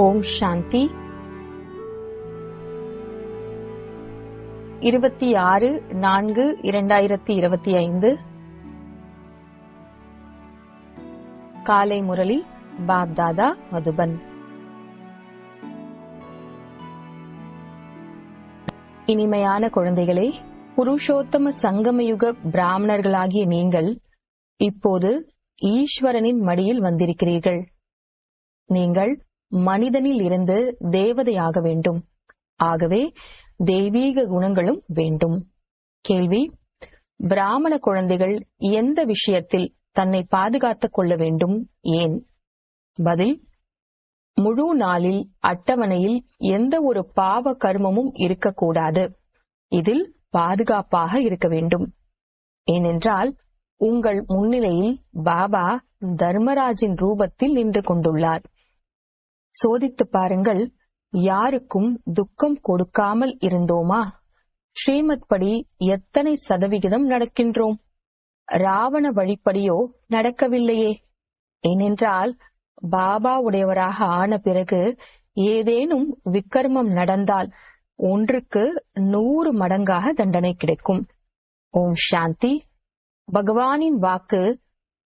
ஓம் சாந்தி. இருபத்தி ஆறு நான்கு இரண்டாயிரத்தி இருபத்தி ஐந்து. காலை முரளி பாப்தாதா மதுபன். இனிமையான குழந்தைகளே புருஷோத்தம சங்கமயுக பிராமணர்களாகிய நீங்கள் இப்போது ஈஸ்வரனின் மடியில் வந்திருக்கிறீர்கள். நீங்கள் மனிதனில் இருந்து தேவதையாக வேண்டும். ஆகவே தெய்வீக குணங்களும் வேண்டும். கேள்வி. பிராமண குழந்தைகள் எந்த விஷயத்தில் தன்னை பாதுகாத்துக் கொள்ள வேண்டும்? ஏன்? பதில். முழு நாளில் அட்டவணையில் எந்த ஒரு பாவ கர்மமும் இருக்கக்கூடாது. இதில் பாதுகாப்பாக இருக்க வேண்டும். ஏனென்றால் உங்கள் முன்னிலையில் பாபா தர்மராஜின் ரூபத்தில் நின்று கொண்டுள்ளார். சோதித்து பாருங்கள் யாருக்கும் துக்கம் கொடுக்காமல் இருந்தோமா? ஸ்ரீமத் படி எத்தனை சதவிகிதம் நடக்கின்றோம்? ராவண வழிப்படியோ நடக்கவில்லையே. ஏனென்றால் பாபா உடையவராக ஆன பிறகு ஏதேனும் விக்கர்மம் நடந்தால் ஒன்றுக்கு நூறு மடங்காக தண்டனை கிடைக்கும். ஓம் சாந்தி. பகவானின் வாக்கு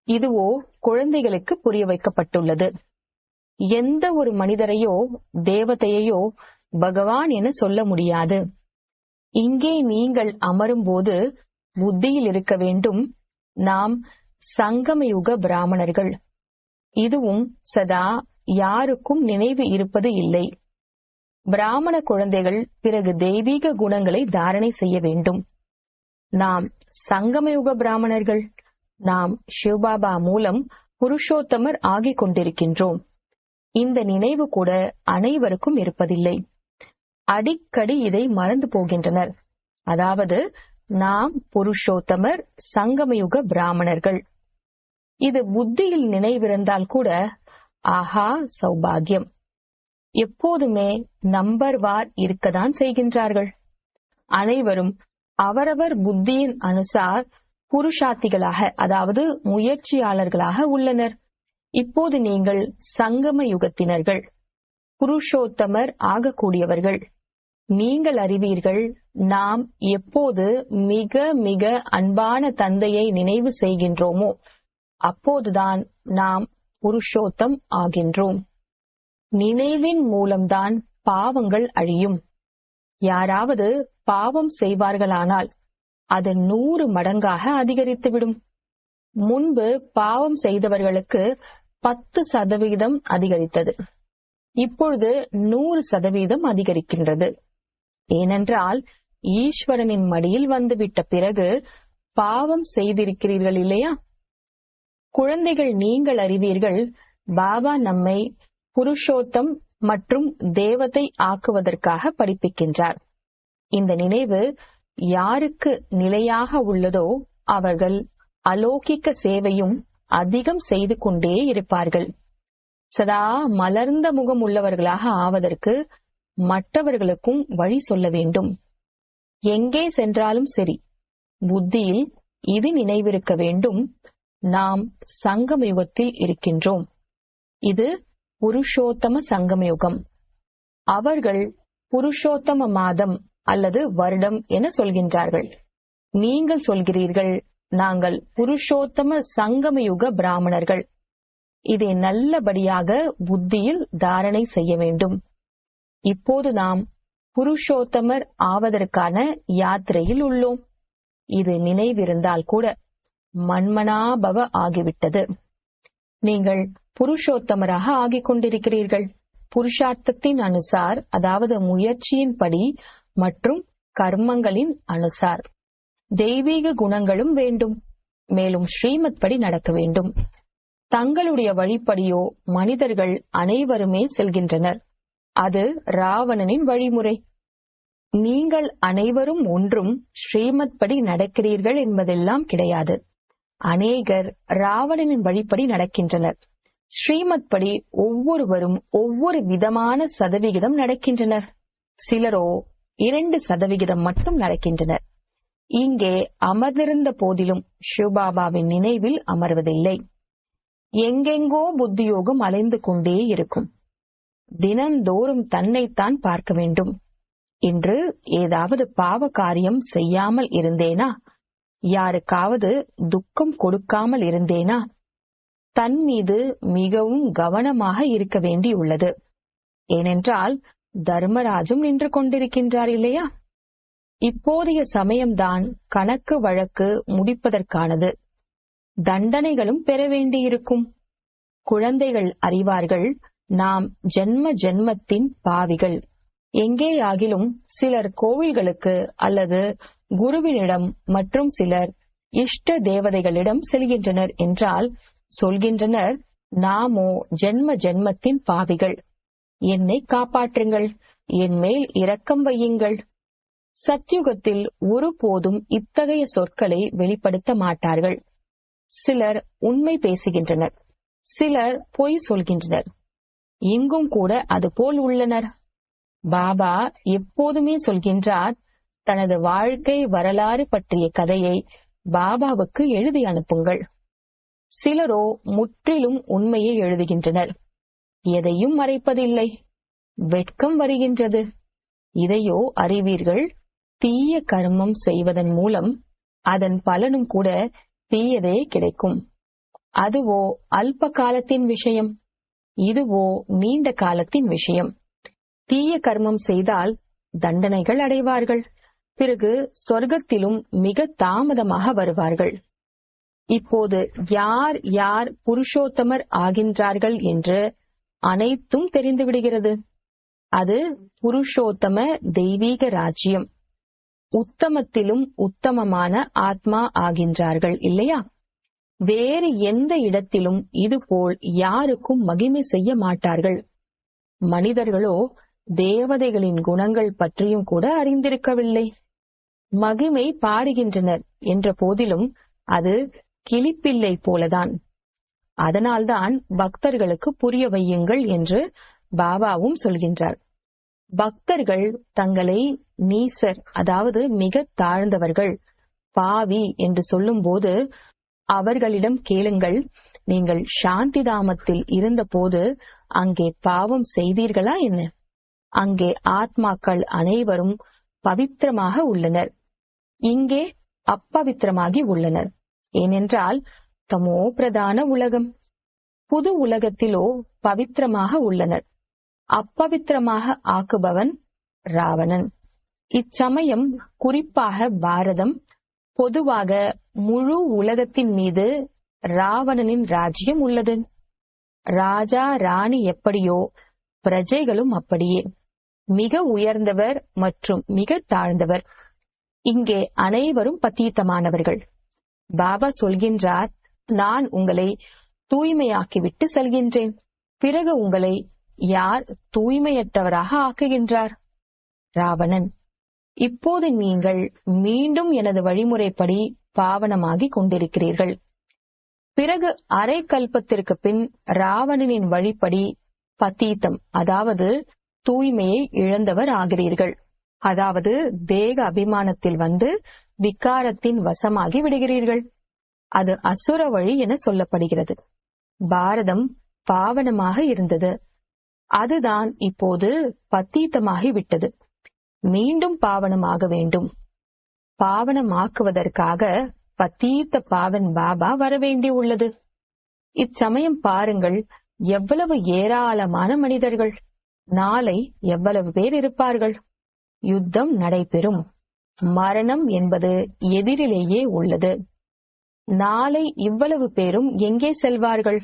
இதுவோ குழந்தைகளுக்கு புரிய வைக்கப்பட்டுள்ளது. எந்த ஒரு மனிதரையோ தேவதையையோ பகவான் என சொல்ல முடியாது. இங்கே நீங்கள் அமரும்போது புத்தியில் இருக்க வேண்டும். நாம் சங்கமயுக பிராமணர்கள். இதுவும் சதா யாருக்கும் நினைவு இருப்பது இல்லை. பிராமண குழந்தைகள் பிறகு தெய்வீக குணங்களை தாரணை செய்ய வேண்டும். நாம் சங்கமயுக பிராமணர்கள். நாம் சிவபாபா மூலம் புருஷோத்தமர் ஆகிக் கொண்டிருக்கின்றோம். இந்த நினைவு கூட அனைவருக்கும் இருப்பதில்லை. அடிக்கடி இதை மறந்து போகின்றனர். அதாவது நாம் புருஷோத்தமர் சங்கமயுக பிராமணர்கள். இது புத்தியில் நினைவிருந்தால் கூட ஆஹா சௌபாகியம். எப்போதுமே நம்பர் வார் இருக்கத்தான் செய்கின்றார்கள். அனைவரும் அவரவர் புத்தியின் அனுசார் புருஷாத்திகளாக அதாவது முயற்சியாளர்களாக உள்ளனர். இப்போது நீங்கள் சங்கம யுகத்தினர்கள் புருஷோத்தமர் ஆகக்கூடியவர்கள். நீங்கள் அறிவீர்கள் நாம் எப்போது மிக மிக அன்பான தந்தையை நினைவு செய்கின்றோமோ அப்போதுதான் நாம் புருஷோத்தம் ஆகின்றோம். நினைவின் மூலம்தான் பாவங்கள் அழியும். யாராவது பாவம் செய்வார்களானால் அது நூறு மடங்காக அதிகரித்துவிடும். முன்பு பாவம் செய்தவர்களுக்கு பத்து சதவிகிதம் அதிகரித்தது. இப்பொழுது நூறு சதவீதம் அதிகரிக்கின்றது. ஏனென்றால் ஈஸ்வரனின் மடியில் வந்துவிட்ட பிறகு பாவம் செய்திருக்கிறீர்கள் இல்லையா? குழந்தைகள் நீங்கள் அறிவீர்கள் பாபா நம்மை புருஷோத்தம் மற்றும் தேவத்தை ஆக்குவதற்காக படிப்பிக்கின்றார். இந்த நினைவு யாருக்கு நிலையாக உள்ளதோ அவர்கள் அலோகிக்க சேவையும் அதிகம் செய்து கொண்டே இருப்பார்கள். சதா மலர்ந்த முகம் உள்ளவர்களாக ஆவதற்கு மற்றவர்களுக்கும் வழி சொல்ல வேண்டும். எங்கே சென்றாலும் சரி புத்தியில் இது நினைவிருக்க வேண்டும். நாம் சங்கமயுகத்தில் இருக்கின்றோம். இது புருஷோத்தம சங்கமயுகம். அவர்கள் புருஷோத்தம மாதம் அல்லது வருடம் என சொல்கின்றார்கள். நீங்கள் சொல்கிறீர்கள் நாங்கள் புருஷோத்தம சங்கமயுக பிராமணர்கள். இதை நல்லபடியாக புத்தியில் தாரணை செய்ய வேண்டும். இப்போது நாம் புருஷோத்தமர் ஆவதற்கான யாத்திரையில் உள்ளோம். இது நினைவிருந்தால் கூட மண்மனாபவ ஆகிவிட்டது. நீங்கள் புருஷோத்தமராக ஆகிக் கொண்டிருக்கிறீர்கள். புருஷார்த்தத்தின் அனுசார் அதாவது முயற்சியின்படி மற்றும் கர்மங்களின் அனுசார். தெய்வீக குணங்களும் வேண்டும். மேலும் ஸ்ரீமத் படி நடக்க வேண்டும். தங்களுடைய வழிப்படியோ மனிதர்கள் அனைவருமே செல்கின்றனர். அது ராவணனின் வழிமுறை. நீங்கள் அனைவரும் ஒன்றும் ஸ்ரீமத் படி நடக்கிறீர்கள் என்பதெல்லாம் கிடையாது. அநேகர் ராவணனின் வழிப்படி நடக்கின்றனர். ஸ்ரீமத் படி ஒவ்வொருவரும் ஒவ்வொரு விதமான சதவிகிதம் நடக்கின்றனர். சிலரோ இரண்டு சதவிகிதம் மட்டும் நடக்கின்றனர். இங்கே அமர்ந்திருந்த போதிலும் சிவபாபாவின் நினைவில் அமர்வதில்லை. எங்கெங்கோ புத்தியோகம் அலைந்து கொண்டே இருக்கும். தினந்தோறும் தன்னைத்தான் பார்க்க வேண்டும். இன்று ஏதாவது பாவ காரியம் செய்யாமல் இருந்தேனா? யாருக்காவது துக்கம் கொடுக்காமல் இருந்தேனா? தன் மீது மிகவும் கவனமாக இருக்க வேண்டியுள்ளது. ஏனென்றால் தர்மராஜும் நின்று கொண்டிருக்கின்றார் இல்லையா? இப்போதைய சமயம்தான் கணக்கு வழக்கு முடிப்பதற்கானது. தண்டனைகளும் பெற வேண்டியிருக்கும். குழந்தைகள் அறிவார்கள் நாம் ஜென்ம ஜென்மத்தின் பாவிகள். எங்கேயாகிலும் சிலர் கோவில்களுக்கு அல்லது குருவினிடம் மற்றும் சிலர் இஷ்ட தேவதைகளிடம் செல்கின்றனர் என்றால் சொல்கின்றனர் நாமோ ஜென்ம ஜென்மத்தின் பாவிகள். என்னை காப்பாற்றுங்கள். என் மேல் இரக்கம் வையுங்கள். சத்யுகத்தில் ஒருபோதும் இத்தகைய சொற்களை வெளிப்படுத்த மாட்டார்கள். சிலர் உண்மை பேசுகின்றனர். சிலர் பொய் சொல்கின்றனர். இங்கும் கூட அதுபோல் உள்ளனர். பாபா எப்போதுமே சொல்கின்றார் தனது வாழ்க்கை வரலாறு பற்றிய கதையை பாபாவுக்கு எழுதி அனுப்புங்கள். சிலரோ முற்றிலும் உண்மையை எழுதுகின்றனர். எதையும் மறைப்பதில்லை. வெட்கம் வருகின்றது. இதையோ அறிவீர்கள்? தீய கர்மம் செய்வதன் மூலம் அதன் பலனும் கூட தீயதே கிடைக்கும். அதுவோ அல்ப காலத்தின் விஷயம். இதுவோ நீண்ட காலத்தின் விஷயம். தீய கர்மம் செய்தால் தண்டனைகள் அடைவார்கள். பிறகு சொர்க்கத்திலும் மிக தாமதமாக வருவார்கள். இப்போது யார் யார் புருஷோத்தமர் ஆகின்றார்கள் என்று அனைத்தும் தெரிந்து விடுகிறது அது புருஷோத்தம தெய்வீக ராஜ்யம். உத்தமத்திலும் உத்தமமான ஆத்மா ஆகின்றார்கள் இல்லையா? வேறு எந்த இடத்திலும் இதுபோல் யாருக்கும் மகிமை செய்ய மாட்டார்கள். மனிதர்களோ தேவதைகளின் குணங்கள் பற்றியும் கூட அறிந்திருக்கவில்லை. மகிமை பாடுகின்றனர் என்ற போதிலும் அது கிளிப்பிள்ளை போலதான். அதனால்தான் பக்தர்களுக்கு புரிய வையுங்கள் என்று பாபாவும் சொல்கின்றார். பக்தர்கள் தங்களை நீசர் அதாவது மிக தாழ்ந்தவர்கள் பாவி என்று சொல்லும்போது அவர்களிடம் கேளுங்கள். நீங்கள் சாந்தி தாமத்தில் இருந்தபோது அங்கே பாவம் செய்தீர்களா என்ன? அங்கே ஆத்மாக்கள் அனைவரும் பவித்திரமாக உள்ளனர். இங்கே அப்பவித்திரமாகி உள்ளனர். ஏனென்றால் தமோ பிரதான உலகம். புது உலகத்திலோ பவித்திரமாக உள்ளனர். அப்பவித்திரமாக ஆக்குபவன் ராவணன். இச்சமயம் குறிப்பாக பாரதம் பொதுவாக முழு உலகத்தின் மீது ராவணனின் ராஜ்யம் உள்ளது. ராஜா ராணி எப்படியோ பிரஜைகளும் அப்படியே. மிக உயர்ந்தவர் மற்றும் மிக தாழ்ந்தவர். இங்கே அனைவரும் பத்தீத்தமானவர்கள். பாபா சொல்கின்றார் நான் உங்களை தூய்மையாக்கிவிட்டு செல்கின்றேன். பிறகு உங்களை யார் தூய்மையற்றவராக ஆக்குகின்றார்? ராவணன். இப்போது நீங்கள் மீண்டும் எனது வழிமுறைப்படி பாவனமாகிக் கொண்டிருக்கிறீர்கள். பிறகு அரை கல்பத்திற்கு பின் ராவணனின் வழிப்படி பத்தீத்தம் அதாவது தூய்மையை இழந்தவர் ஆகிறீர்கள். அதாவது தேக அபிமானத்தில் வந்து விக்காரத்தின் வசமாகி விடுகிறீர்கள். அது அசுர வழி என சொல்லப்படுகிறது. பாரதம் பாவனமாக இருந்தது. அதுதான் இப்போது பத்தீத்தமாகி விட்டது மீண்டும் பாவனமாக வேண்டும். பாவனமாக்குவதற்காக பத்தீத்த பாவன் பாபா வரவேண்டி உள்ளது. இச்சமயம் பாருங்கள் எவ்வளவு ஏராளமான மனிதர்கள். நாளை எவ்வளவு பேர் இருப்பார்கள். யுத்தம் நடைபெறும். மரணம் என்பது எதிரிலேயே உள்ளது. நாளை இவ்வளவு பேரும் எங்கே செல்வார்கள்?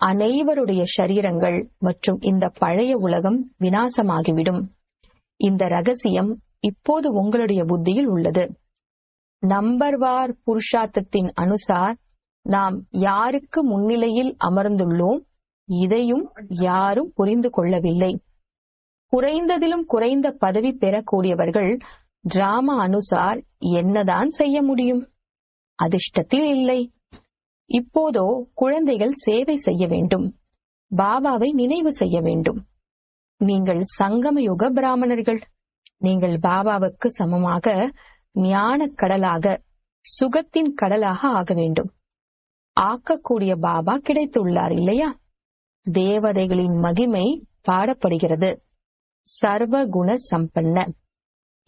அனைவருடைய சரீரங்கள் மற்றும் இந்த பழைய உலகம் வினாசமாகிவிடும் இந்த ரகசியம் இப்போது உங்களுடைய புத்தியில் உள்ளது. நம்பர்வார் புருஷார்த்தத்தின் அனுசார் நாம் யாருக்கு முன்னிலையில் அமர்ந்துள்ளோம் இதையும் யாரும் புரிந்து கொள்ளவில்லை. குறைந்ததிலும் குறைந்த பதவி பெறக்கூடியவர்கள் டிராமா அனுசார் என்னதான் செய்ய முடியும்? அதிர்ஷ்டத்தில் இல்லை. இப்போதோ குழந்தைகள் சேவை செய்ய வேண்டும். பாபாவை நினைவு செய்ய வேண்டும். நீங்கள் சங்கமயுக பிராமணர்கள். நீங்கள் பாபாவுக்கு சமமாக ஞான கடலாக சுகத்தின் கடலாக ஆக வேண்டும். ஆக்கக்கூடிய பாபா கிடைத்துள்ளார் இல்லையா? தேவதைகளின் மகிமை பாடப்படுகிறது. சர்வ குண சம்பன்ன.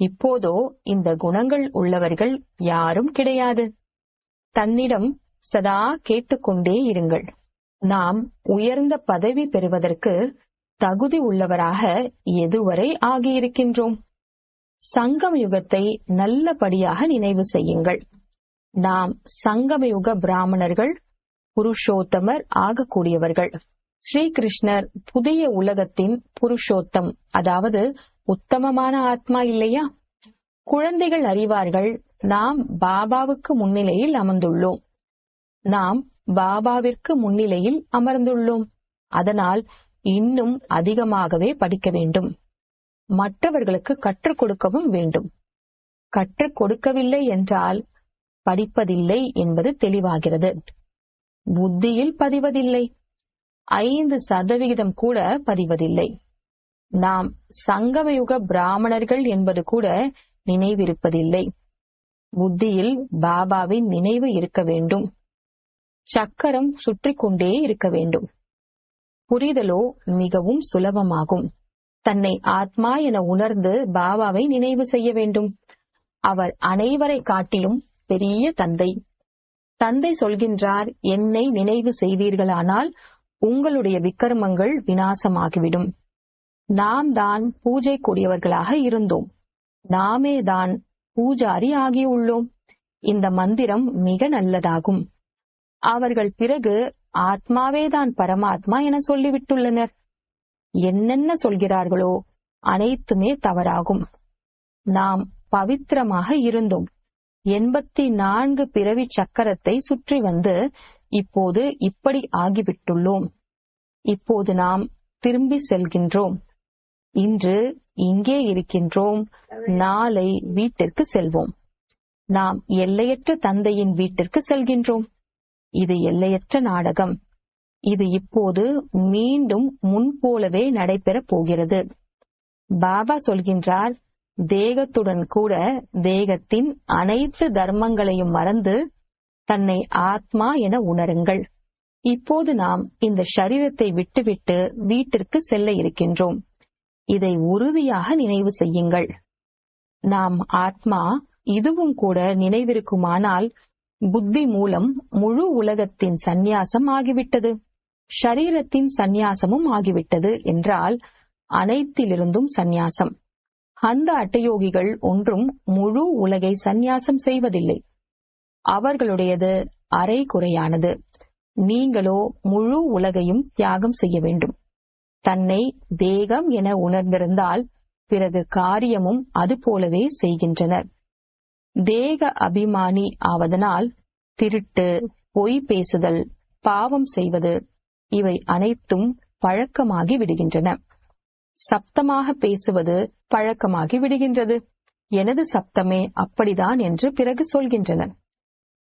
இப்போதோ இந்த குணங்கள் உள்ளவர்கள் யாரும் கிடையாது. தன்னிடம் சதா கேட்டுக்கொண்டே இருங்கள். நாம் உயர்ந்த பதவி பெறுவதற்கு தகுதி உள்ளவராக எதுவரை ஆகியிருக்கின்றோம்? சங்கம் யுகத்தை நல்லபடியாக நினைவு செய்யுங்கள். நாம் சங்கமயுக பிராமணர்கள் புருஷோத்தமர் ஆகக்கூடியவர்கள். ஸ்ரீகிருஷ்ணர் புதிய உலகத்தின் புருஷோத்தம் அதாவது உத்தமமான ஆத்மா இல்லையா? குழந்தைகள் அறிவார்கள் நாம் பாபாவுக்கு முன்னிலையில் அமர்ந்துள்ளோம். நாம் பாபாவிற்கு முன்னிலையில் அமர்ந்துள்ளோம். அதனால் இன்னும் அதிகமாகவே படிக்க வேண்டும். மற்றவர்களுக்கு கற்றுக் கொடுக்கவும் வேண்டும். கற்றுக் கொடுக்கவில்லை என்றால் படிப்பதில்லை என்பது தெளிவாகிறது. புத்தியில் பதிவதில்லை. ஐந்து சதவிகிதம் கூட பதிவதில்லை. நாம் சங்கமயுக பிராமணர்கள் என்பது கூட நினைவிருப்பதில்லை. புத்தியில் பாபாவின் நினைவு இருக்க வேண்டும். சக்கரம் சுற்றி கொண்டே இருக்க வேண்டும். புரிதலோ மிகவும் சுலபமாகும். தன்னை ஆத்மா என உணர்ந்து பாபாவை நினைவு செய்ய வேண்டும். அவர் அனைவரை காட்டிலும் பெரிய தந்தை. தந்தை சொல்கின்றார் என்னை நினைவு செய்வீர்களானால் உங்களுடைய விக்கிரமங்கள் வினாசமாகிவிடும் நாம் தான் பூஜைக்குரியவர்களாக இருந்தோம். நாமே தான் பூஜாரி ஆகியுள்ளோம். இந்த மந்திரம் மிக நல்லதாகும். அவர்கள் பிறகு ஆத்மாவேதான் பரமாத்மா என சொல்லிவிட்டுள்ளனர். என்னென்ன சொல்கிறார்களோ அனைத்துமே தவறாகும். நாம் பவித்திரமாக இருந்தோம். எண்பத்தி நான்கு பிறவி சக்கரத்தை சுற்றி வந்து இப்போது இப்படி ஆகிவிட்டுள்ளோம். இப்போது நாம் திரும்பி செல்கின்றோம். இன்று இங்கே இருக்கின்றோம். நாளை வீட்டிற்கு செல்வோம். நாம் எல்லையற்ற தந்தையின் வீட்டிற்கு செல்கின்றோம். இது எல்லையற்ற நாடகம். இது இப்போது மீண்டும் முன்போலவே நடைபெறப் போகிறது. பாபா சொல்கின்றார் தேகத்துடன் கூட தேகத்தின் அனைத்து தர்மங்களையும் மறந்து தன்னை ஆத்மா என உணருங்கள். இப்போது நாம் இந்த சரீரத்தை விட்டுவிட்டு வீட்டிற்கு செல்ல இருக்கின்றோம். இதை உறுதியாக நினைவு செய்யுங்கள். நாம் ஆத்மா இதுவும் கூட நினைவிருக்குமானால் புத்தி மூலம் முழு உலகத்தின் சந்நியாசம் ஆகிவிட்டது. ஷரீரத்தின் சந்நியாசமும் ஆகிவிட்டது என்றால் அனைத்திலிருந்தும் சந்நியாசம். அந்த அட்டயோகிகள் ஒன்றும் முழு உலகை சந்நியாசம் செய்வதில்லை. அவர்களுடையது அரை குறையானது நீங்களோ முழு உலகையும் தியாகம் செய்ய வேண்டும். தன்னை தேகம் என உணர்ந்திருந்தால் பிறகு காரியமும் அது போலவே செய்கின்றனர். தேக அபிமானி ஆவதனால் திருட்டு பொய் பேசுதல் பாவம் செய்வது இவை அனைத்தும் பழக்கமாகி விடுகின்றன. சப்தமாக பேசுவது பழக்கமாகி விடுகின்றது. எனது சப்தமே அப்படிதான் என்று பிறகு சொல்கின்றனர்.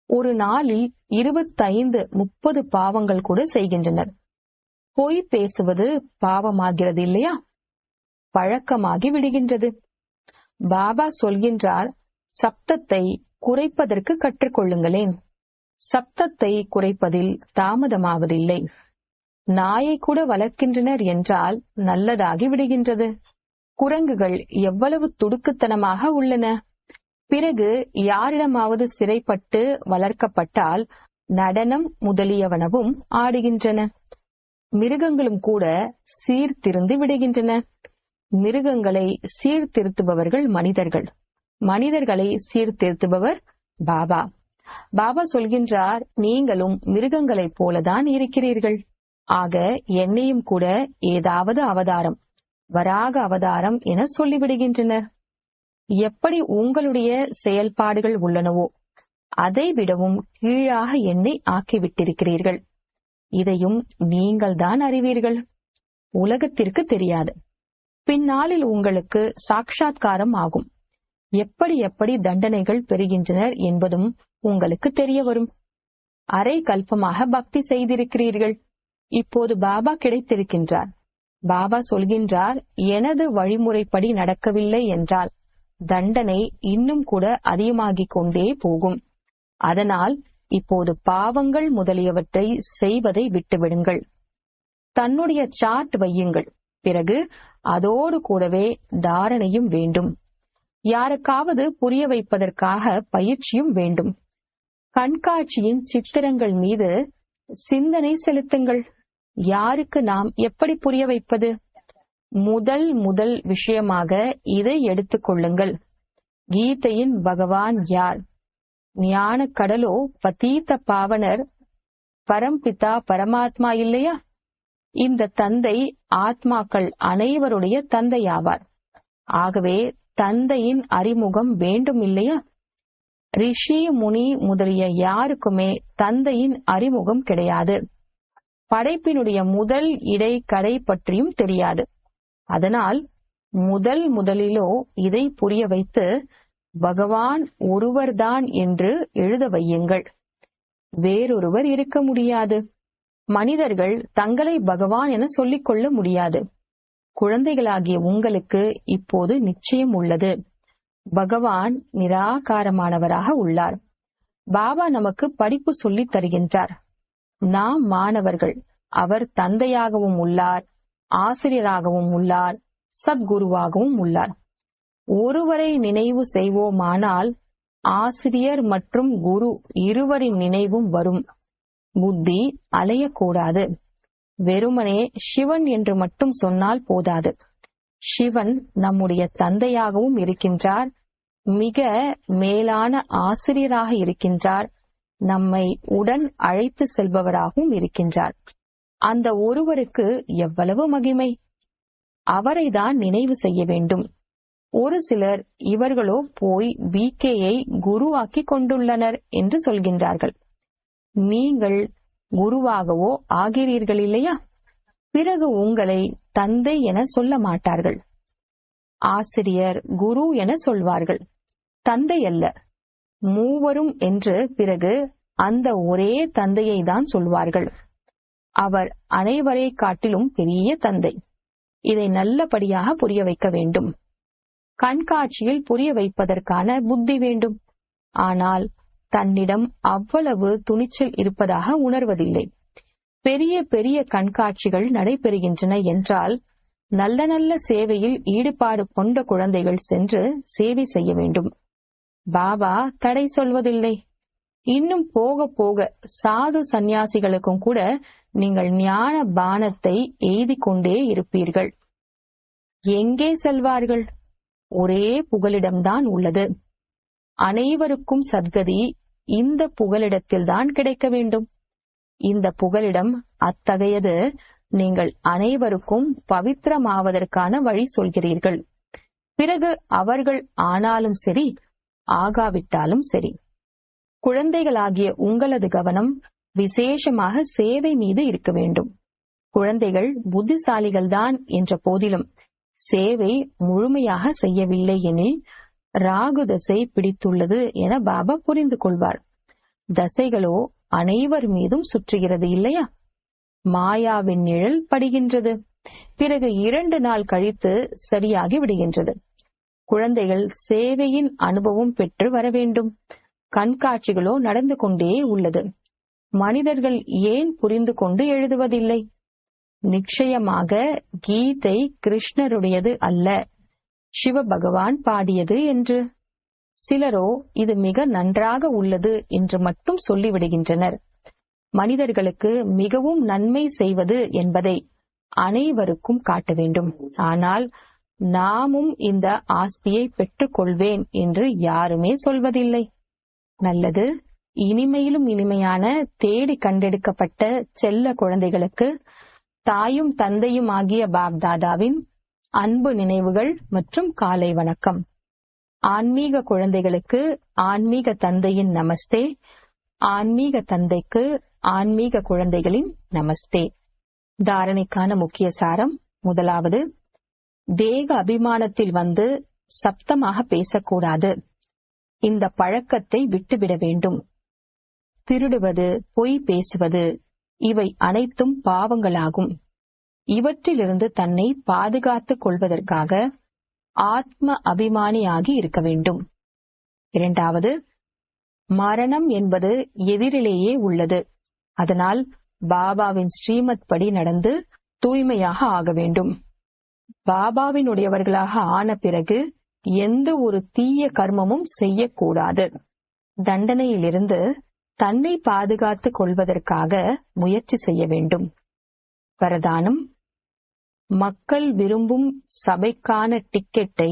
ஒரு நாளில் இருபத்தைந்து முப்பது பாவங்கள் கூட செய்கின்றனர். பொய் பேசுவது பாவமாகிறது இல்லையா பழக்கமாகி விடுகின்றது. பாபா சொல்கின்றார் சப்தத்தை குறைப்பதற்கு கற்றுக்கொள்ளுங்களேன். சப்தத்தை குறைப்பதில் தாமதமாவதில்லை. நாயை கூட வளர்க்கின்றனர் என்றால் நல்லதாகி விடுகின்றது. குரங்குகள் எவ்வளவு துடுக்குத்தனமாக உள்ளன. பிறகு யாரிடமாவது சிறைப்பட்டு வளர்க்கப்பட்டால் நடனம் முதலியவனவும் ஆடுகின்றன. மிருகங்களும் கூட சீர்திருந்து விடுகின்றன. மிருகங்களை சீர்திருத்துபவர்கள் மனிதர்கள். மனிதர்களை சீர்திருத்துபவர் பாபா. பாபா சொல்கின்றார் நீங்களும் மிருகங்களைப் போலதான் இருக்கிறீர்கள். ஆக என்னையும் கூட ஏதாவது அவதாரம் வராக அவதாரம் என சொல்லிவிடுகின்றனர். எப்படி உங்களுடைய செயல்பாடுகள் உள்ளனவோ அதை விடவும் கீழாக என்னை ஆக்கிவிட்டிருக்கிறீர்கள். இதையும் நீங்கள் தான் அறிவீர்கள். உலகத்திற்கு தெரியாது. பின்னாளில் உங்களுக்கு சாட்சா்காரம் ஆகும். எப்படி எப்படி தண்டனைகள் பெறுகின்றனர் என்பதும் உங்களுக்கு தெரிய வரும். அரை கல்பமாக பக்தி செய்திருக்கிறீர்கள். இப்போது பாபா கிடைத்திருக்கின்றார். பாபா சொல்கின்றார் எனது வழிமுறைப்படி நடக்கவில்லை என்றால் தண்டனை இன்னும் கூட அதிகமாகிக் கொண்டே போகும். அதனால் இப்போது பாவங்கள் முதலியவற்றை செய்வதை விட்டுவிடுங்கள். தன்னுடைய சார்ட் வையுங்கள். பிறகு அதோடு கூடவே தாரணையும் வேண்டும். யாருக்காவது புரிய வைப்பதற்காக பயிற்சியும் வேண்டும். கண்காட்சியின் சித்திரங்கள் மீது சிந்தனை செலுத்துங்கள். யாருக்கு நாம் எப்படி புரிய வைப்பது? முதல் முதல் விஷயமாக இதை எடுத்துக் கொள்ளுங்கள். கீதையின் பகவான் யார்? ஞான கடலோ பதீத்த பாவனர் பரம்பிதா பரமாத்மா இல்லையா? இந்த தந்தை ஆத்மாக்கள் அனைவருடைய தந்தையாவார். ஆகவே தந்தையின் அறிமுகம் வேண்டும் இல்லையா ரிஷி முனி முதலிய யாருக்குமே தந்தையின் அறிமுகம் கிடையாது. படைப்பினுடைய முதல் இடை கடை பற்றியும் தெரியாது. அதனால் முதல் முதலிலோ இதை புரிய வைத்து பகவான் ஒருவர்தான் என்று எழுத வையுங்கள். வேறொருவர் இருக்க முடியாது. மனிதர்கள் தங்களை பகவான் என சொல்லிக்கொள்ள முடியாது. குழந்தைகளாகிய உங்களுக்கு இப்போது நிச்சயம் உள்ளது. பகவான் நிராகாரமானவராக உள்ளார். பாபா நமக்கு படிப்பு சொல்லி தருகின்றார். நாம் மாணவர்கள் அவர் தந்தையாகவும் உள்ளார் ஆசிரியராகவும் உள்ளார் சத்குருவாகவும் உள்ளார். ஒருவரை நினைவு செய்வோமானால் ஆசிரியர் மற்றும் குரு இருவரின் நினைவும் வரும். புத்தி அலையக்கூடாது. வெறுமனே சிவன் என்று மட்டும் சொன்னால் போதாது. சிவன் நம்முடைய தந்தையாகவும் இருக்கின்றார். மிக மேலான ஆசிரியராக இருக்கின்றார். நம்மை உடன் அழைத்து செல்பவராகவும் இருக்கின்றார். அந்த ஒருவருக்கு எவ்வளவு மகிமை? அவரை தான் நினைவு செய்ய வேண்டும். ஒரு சிலர் இவர்களோ போய் விகேயை குருவாக்கி கொண்டுள்ளனர் என்று சொல்கின்றார்கள். நீங்கள் குருவாகவோ ஆகிறீர்கள் இல்லையா? பிறகு உங்களை தந்தை என சொல்ல மாட்டார்கள். ஆசிரியர் குரு என சொல்வார்கள். தந்தை அல்ல மூவரும் என்று பிறகு அந்த ஒரே தந்தையை தான் சொல்வார்கள். அவர் அனைவரை காட்டிலும் பெரிய தந்தை. இதை நல்லபடியாக புரிய வைக்க வேண்டும். கண்காட்சியில் புரிய வைப்பதற்கான புத்தி வேண்டும். ஆனால் தன்னிடம் அவ்வளவு துணிச்சல் இருப்பதாக உணர்வதில்லை. பெரிய பெரிய கண்காட்சிகள் நடைபெறுகின்றன என்றால் நல்ல நல்ல சேவையில் ஈடுபாடு கொண்ட குழந்தைகள் சென்று சேவை செய்ய வேண்டும். பாபா தடை சொல்வதில்லை. இன்னும் போக போக சாது சந்நியாசிகளுக்கும் கூட நீங்கள் ஞான பானத்தை எய்தி கொண்டே இருப்பீர்கள். எங்கே செல்வார்கள்? ஒரே புகலிடம்தான் உள்ளது. அனைவருக்கும் சத்கதி இந்த புகலிடத்தில்தான் கிடைக்க வேண்டும். இந்த புகலிடம் அத்தகையது. நீங்கள் அனைவருக்கும் பவித்திரமாவதற்கான வழி சொல்கிறீர்கள். பிறகு அவர்கள் ஆனாலும் சரி ஆகாவிட்டாலும் சரி. குழந்தைகளாகிய உங்களது கவனம் விசேஷமாக சேவை மீது இருக்க வேண்டும். குழந்தைகள் புத்திசாலிகள்தான் என்ற போதிலும் சேவை முழுமையாக செய்யவில்லை எனில் ராகு தசை பிடித்துள்ளது என பாபா புரிந்து கொள்வார். தசைகளோ அனைவர் மீதும் சுற்றுகிறது இல்லையா? மாயாவின் நிழல் படுகின்றது. பிறகு இரண்டு நாள் கழித்து சரியாகி விடுகின்றது. குழந்தைகள் சேவையின் அனுபவம் பெற்று வர வேண்டும். கண்காட்சிகளோ நடந்து கொண்டே உள்ளது. மனிதர்கள் ஏன் புரிந்து கொண்டு எழுதுவதில்லை? நிச்சயமாக கீதை கிருஷ்ணருடையது அல்ல. சிவபகவான் பாடியது என்று. சிலரோ இது மிக நன்றாக உள்ளது என்று மட்டும் சொல்லிவிடுகின்றனர். மனிதர்களுக்கு மிகவும் நன்மை செய்வது என்பதை அனைவருக்கும் காட்ட வேண்டும். ஆனால் நாமும் இந்த ஆஸ்தியை பெற்றுக்கொள்வேன் என்று யாருமே சொல்வதில்லை. நல்லது இனிமையிலும் இனிமையான தேடி கண்டெடுக்கப்பட்ட செல்ல குழந்தைகளுக்கு தாயும் தந்தையும் ஆகிய பாப்தாதாவின் அன்பு நினைவுகள் மற்றும் காலை வணக்கம். ஆன்மீக குழந்தைகளுக்கு ஆன்மீக தந்தையின் நமஸ்தே. ஆன்மீக தந்தைக்கு ஆன்மீக குழந்தைகளின் நமஸ்தே. தாரணைக்கான முக்கிய சாரம் முதலாவது தேக அபிமானத்தில் வந்து சப்தமாக பேசக்கூடாது. இந்த பழக்கத்தை விட்டுவிட வேண்டும். திருடுவது பொய் பேசுவது இவை அனைத்தும் பாவங்களாகும். இவற்றிலிருந்து தன்னை பாதுகாத்துக் கொள்வதற்காக ஆத்ம அபிமானியாகி இருக்க வேண்டும். இரண்டாவது மரணம் என்பது எதிரிலேயே உள்ளது. அதனால் பாபாவின் ஸ்ரீமத் படி நடந்து தூய்மையாக ஆக வேண்டும். பாபாவினுடையவர்களாக ஆன பிறகு எந்த ஒரு தீய கர்மமும் செய்யக்கூடாது. தண்டனையிலிருந்து தன்னை பாதுகாத்துக் கொள்வதற்காக முயற்சி செய்ய வேண்டும். வரதானம் மக்கள் விரும்பும் சபைக்கான டிக்கெட்டை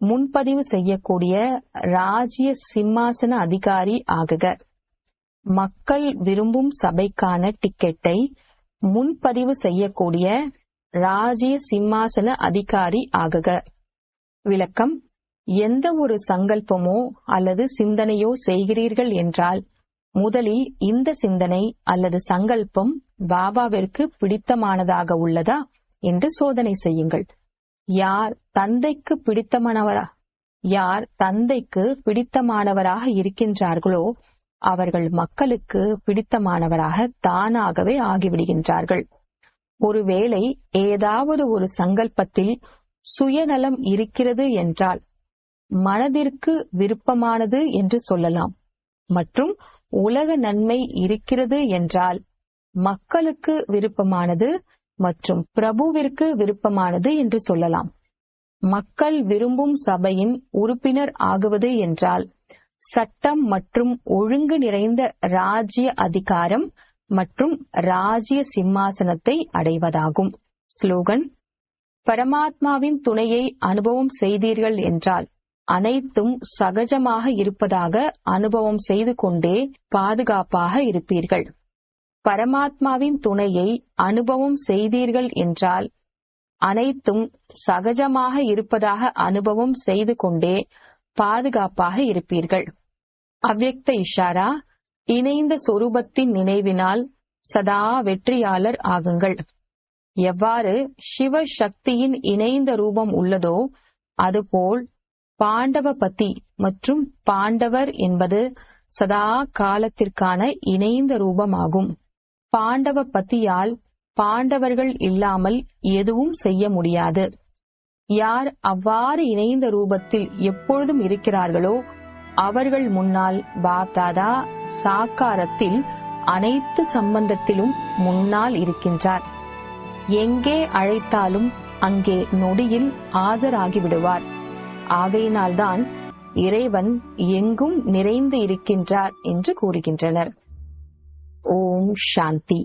முன்பதிவு செய்யக்கூடிய ராஜ்ய சிம்மாசன அதிகாரி ஆகுக. மக்கள் விரும்பும் சபைக்கான டிக்கெட்டை முன்பதிவு செய்யக்கூடிய ராஜ்ய சிம்மாசன அதிகாரி ஆகுக. விளக்கம் எந்த ஒரு சங்கல்பமோ அல்லது சிந்தனையோ செய்கிறீர்கள் என்றால் முதலில் இந்த சிந்தனை அல்லது சங்கல்பம் பாபாவிற்கு பிடித்தமானதாக உள்ளதா? என்று சோதனை செய்யுங்கள். யார் தந்தைக்கு பிடித்தமானவரா? யார் தந்தைக்கு பிடித்தமானவராக இருக்கின்றார்களோ அவர்கள் மக்களுக்கு பிடித்தமானவராக தானாகவே ஆகிவிடுகின்றார்கள். ஒருவேளை ஏதாவது ஒரு சங்கல்பத்தில் சுயநலம் இருக்கிறது என்றால் மனதிற்கு விருப்பமானது என்று சொல்லலாம். மற்றும் உலக நன்மை இருக்கிறது என்றால் மக்களுக்கு விருப்பமானது மற்றும் பிரபுவிற்கு விருப்பமானது என்று சொல்லலாம். மக்கள் விரும்பும் சபையின் உறுப்பினர் ஆகுவது என்றால் சட்டம் மற்றும் ஒழுங்கு நிறைந்த ராஜ்ய அதிகாரம் மற்றும் ராஜ்ய சிம்மாசனத்தை அடைவதாகும். ஸ்லோகன் பரமாத்மாவின் துணையை அனுபவம் செய்தீர்கள் என்றால் அனைத்தும் சகஜமாக இருப்பதாக அனுபவம் செய்து கொண்டே பாதுகாப்பாக இருப்பீர்கள். பரமாத்மாவின் துணையை அனுபவம் செய்தீர்கள் என்றால் அனைத்தும் சகஜமாக இருப்பதாக அனுபவம் செய்து கொண்டே பாதுகாப்பாக இருப்பீர்கள். அவ்வக்த இஷாரா இணைந்த சொரூபத்தின் நினைவினால் சதா வெற்றியாளர் ஆகுங்கள். எவ்வாறு சிவ சக்தியின் இணைந்த ரூபம் உள்ளதோ அதுபோல் பாண்டவபதி மற்றும் பாண்டவர் என்பது சதா காலத்திற்கான இணைந்த ரூபமாகும். பாண்டவ பத்தியால் பாண்டவர்கள் இல்லாமல் எதுவும் செய்ய முடியாது. யார் அவ்வாறு இணைந்த ரூபத்தில் எப்பொழுதும் இருக்கிறார்களோ அவர்கள் முன்னால் பாப்தாதா சாக்காரத்தில் அனைத்து சம்பந்தத்திலும் முன்னால் இருக்கின்றார். எங்கே அழைத்தாலும் அங்கே நொடியில் ஆஜராகி விடுவார். ஆகையினால்தான் இறைவன் எங்கும் நிறைந்து இருக்கின்றார் என்று கூறுகின்றனர். ஓம் சாந்தி